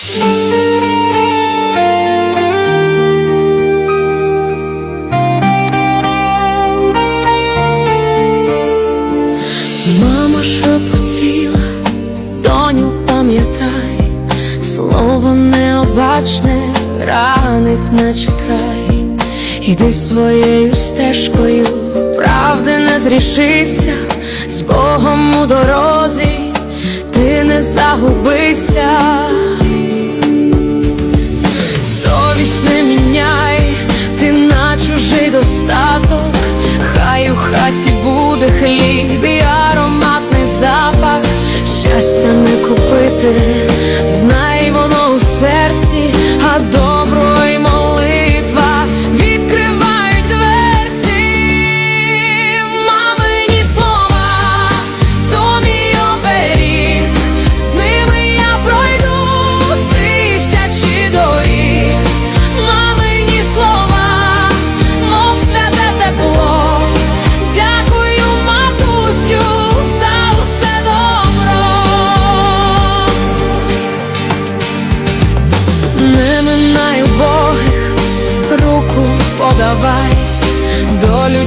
Мама шепотіла, доню, пам'ятай, слово необачне ранить, наче край, іди своєю стежкою, правди не зрішися, з Богом у дорозі, ти не загубися, чужий достаток. Хай у хаті буде хліб і ароматний запах, щастя не купити,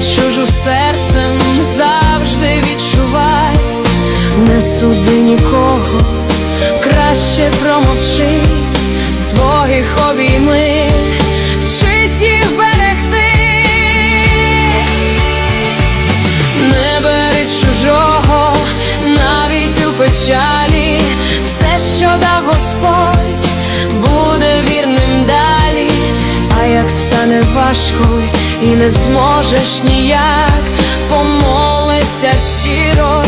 чужу серцем завжди відчувай, не суди нікого, краще промовчи, своїх обійми, вчись їх берегти. Не бери чужого, навіть у печалі, все, що дав Господь, буде вірним далі. А як стане важко і не зможеш ніяк, помолися щиро,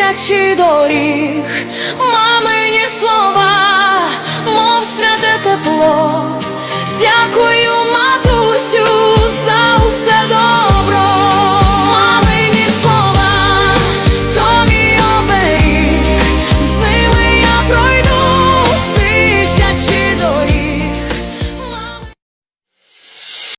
тисячі доріг, мамині слова.